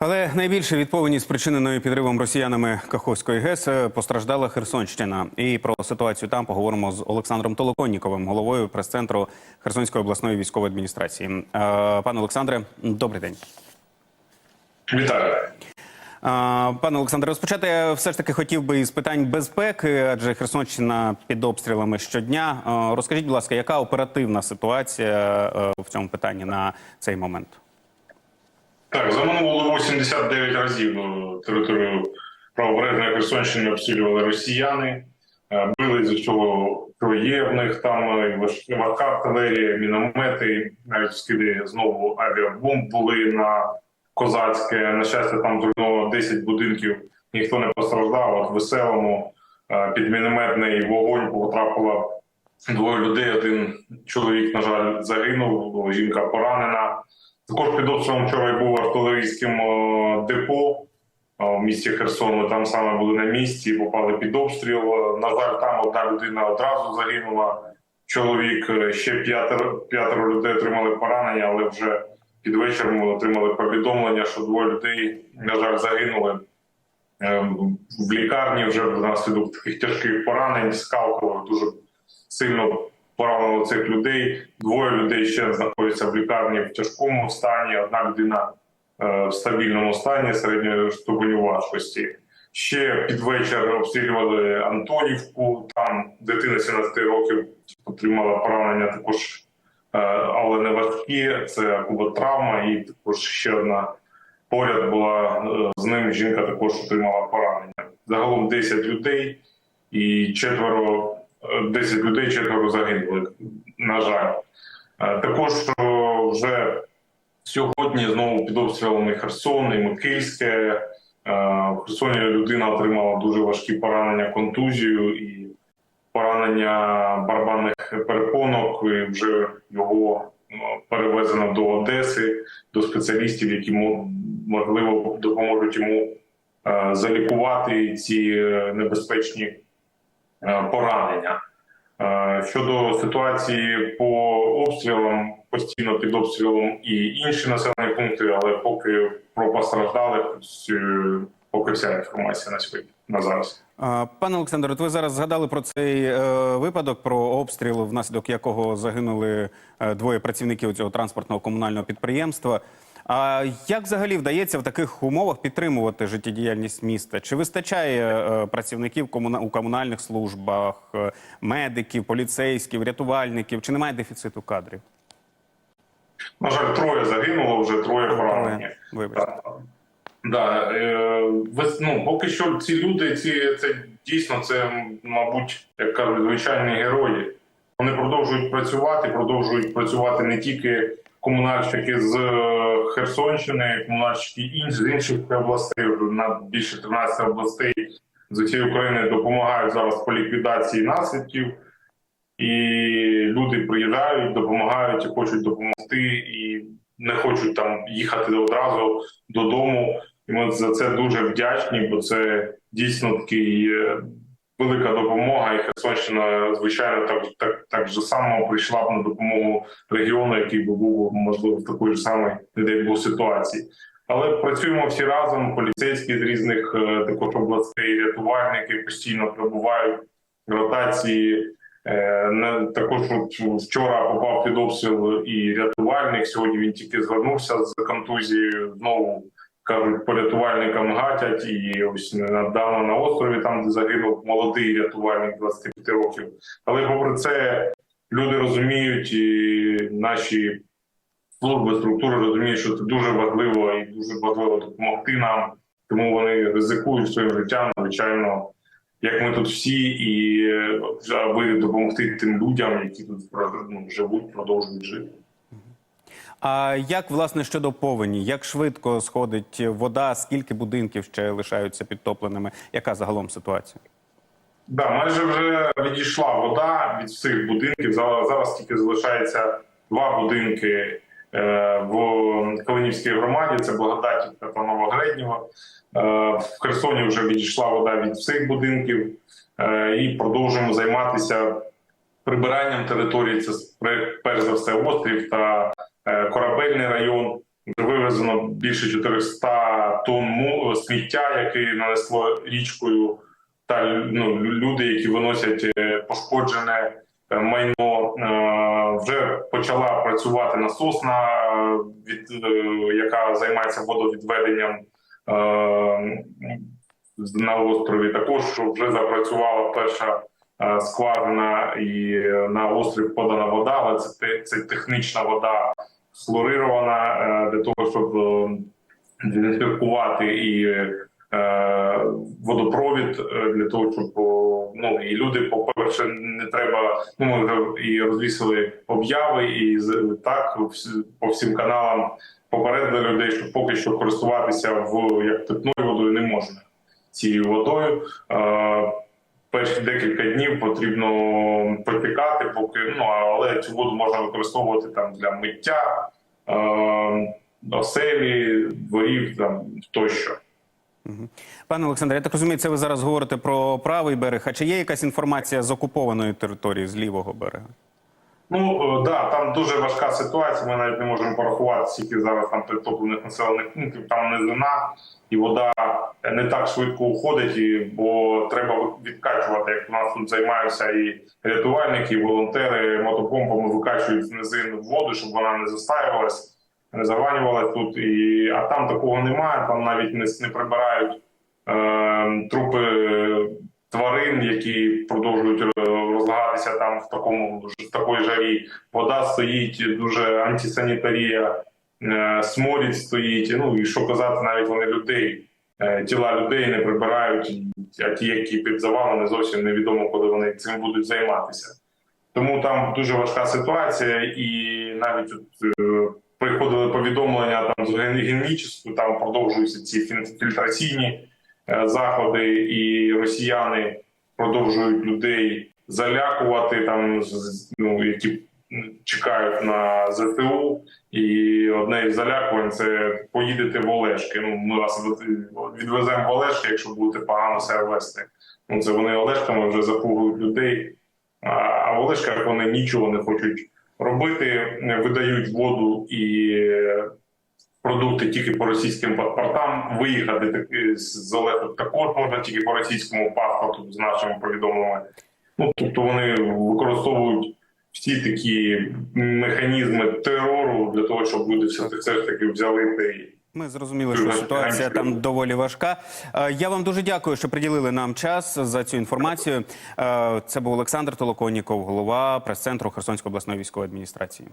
Але найбільше від повені спричиненої підривом росіянами Каховської ГЕС е, постраждала Херсонщина. І про ситуацію там поговоримо з Олександром Толоконніковим, головою прес-центру Херсонської обласної військової адміністрації. Е, Пане Олександре, добрий день. Вітаю. Е, Пане Олександре, розпочати я все ж таки хотів би із питань безпеки, адже Херсонщина під обстрілами щодня. Розкажіть, будь ласка, яка оперативна ситуація в цьому питанні на цей момент? Так, за 89 разів е, територію правобережної Херсонщини обстрілювали росіяни. Е, Били з усього, що є в них там е, важка артилерія, міномети, навіть скиди знову авіабомб були на Козацьке. На щастя, там зруйновано 10 будинків, ніхто не постраждав. От веселому е, під мінометний вогонь потрапило двоє людей. Один чоловік, на жаль, загинув, жінка поранена. Також під обстрілом вчора був артилерійським е, депо е, в місті Херсон. Ми там саме були на місці, попали під обстріл. На жаль, там одна людина одразу загинула. Чоловік е, ще п'ятеро п'ятеро людей отримали поранення, але вже під вечір ми отримали повідомлення, що двоє людей, на жаль, загинули в лікарні вже внаслідок таких тяжких поранень, скалкових дуже сильно поранило цих людей. Двоє людей ще знаходяться в лікарні в тяжкому стані. Одна людина е, в стабільному стані середньої ступеню важкості. Ще під вечір обстрілювали Антонівку. Там дитина 17 років отримала поранення також, е, але не важкі. Це куботравма, і також ще одна поряд була е, з ним. Жінка також отримала поранення. Загалом 10 людей і четверо 10 людей, четверо загинули. На жаль, Е, також вже сьогодні знову під обстрілами Херсон і Микильське. Е, В Херсоні людина отримала дуже важкі поранення, контузію і поранення барабанних перепонок. І вже його е, перевезено до Одеси, до спеціалістів, які можливо допоможуть йому залікувати ці небезпечні поранення. Е, Щодо ситуації по обстрілам, постійно під обстрілом і інші населені пункти, але поки про постраждалих е, поки вся інформація на сьогодні на зараз. Пане Олександре, от ви зараз згадали про цей е, випадок, про обстріл, внаслідок якого загинули е, двоє працівників цього транспортного комунального підприємства. А як взагалі вдається в таких умовах підтримувати життєдіяльність міста? Чи вистачає е, працівників комуна- у комунальних службах, е, медиків, поліцейських, рятувальників? Чи немає дефіциту кадрів? На жаль, троє загинуло, вже троє поранені. Так. Да, е, ну, поки що ці люди, ці це дійсно це, мабуть, як кажуть, звичайні герої. Вони продовжують працювати, продовжують працювати не тільки комунальщики з е, Херсонщини, комунальщики інш, з інших областей, на більше 13 областей з усієї України допомагають зараз по ліквідації наслідків. І люди приїжджають, допомагають і хочуть допомогти, і не хочуть там їхати одразу додому. І ми за це дуже вдячні, бо це дійсно такий е, велика допомога. І Херсонщина, звичайно, так так, так же само прийшла б на допомогу регіону, який би був можливо в такої ж самої не дай ситуації. Але працюємо всі разом. Поліцейські з різних е, також областей, рятувальники постійно прибувають ротації. Е, Також вчора попав під обстріл і рятувальник. Сьогодні він тільки звернувся з контузією. Знову кажуть, по рятувальникам гатять. І ось недавно на острові, там де загинув молодий рятувальник 25 років. Але попри це люди розуміють, і наші служби структури розуміють, що це дуже важливо і дуже важливо допомогти нам. Тому вони ризикують своїм життям, звичайно, як ми тут всі, і е, аби допомогти тим людям, які тут ну, живуть, продовжують жити. А як власне щодо повені? Як швидко сходить вода? Скільки будинків ще лишаються підтопленими? Яка загалом ситуація? Да, майже вже відійшла вода від всіх будинків. Зараз, тільки залишається два будинки е, в Калинівській громаді. Це Благодатівка та Новогреднєва. Е, в Херсоні вже відійшла вода від всіх будинків, е, і продовжуємо займатися прибиранням території. Це перш за все острів та корабельний район. Вже вивезено більше 400 тонн сміття, яке нанесло річкою, та ну, люди, які виносять е, пошкоджене е, майно. Е, Вже почала працювати насосна, е, від, е, яка займається водовідведенням е, на острові. Також вже запрацювала перша е, скважина, і е, на острів подана вода, але це, це технічна вода схлорирована е, для того, щоб е, дезінфікувати і е, водопровід для того, щоб ну і люди, по-перше, не треба. Ну ми вже і розвісили обяви, і так по всім каналам попередили людей, що поки що користуватися в як питною водою не можна цією водою. Перші декілька днів потрібно протікати, поки ну але цю воду можна використовувати там для миття, е, оселі, дворів там тощо. Пане Олександре, я так розумію, це ви зараз говорите про правий берег. А чи є якась інформація з окупованої території, з лівого берега? Ну е, да, там дуже важка ситуація. Ми навіть не можемо порахувати, скільки зараз там притоплених населених пунктів. Там низина, і вода не так швидко уходить, і, бо треба відкачувати. Як у нас тут займаються і рятувальники, і волонтери мотопомпами викачують з низин воду, щоб вона не застаювалась, не заванювалась тут. І а там такого немає. Там навіть не, не прибирають е, трупи тварин, які продовжують е, розлагатися там в такому в такої жарі. Вода стоїть дуже антисанітарія, е, сморід стоїть. Ну і що казати, навіть вони людей, е, тіла людей не прибирають, а ті, які під завалами, зовсім невідомо, коли вони цим будуть займатися. Тому там дуже важка ситуація, і навіть от, е, приходили повідомлення там з генічістю, там продовжуються ці фільтраційні заходи, і росіяни продовжують людей залякувати, там ну, які чекають на ЗСУ. І одне із залякувань це поїдете в Олешки. Ну ми вас відвеземо в Олешки, якщо будете погано себе вести. Ну це вони Олешками вже запугують людей. А в Олешках вони нічого не хочуть робити, видають воду і е, продукти тільки по російським паспортам. Виїхати таки з Олешок також можна тільки по російському паспорту з нашими повідомленнями. Ну тобто вони використовують всі такі механізми терору для того, щоб люди все все ж таки взяли та Ми зрозуміли, що ситуація там доволі важка. Е, Я вам дуже дякую, що приділили нам час за цю інформацію. Е, Це був Олександр Толоконніков, голова прес-центру Херсонської обласної військової адміністрації.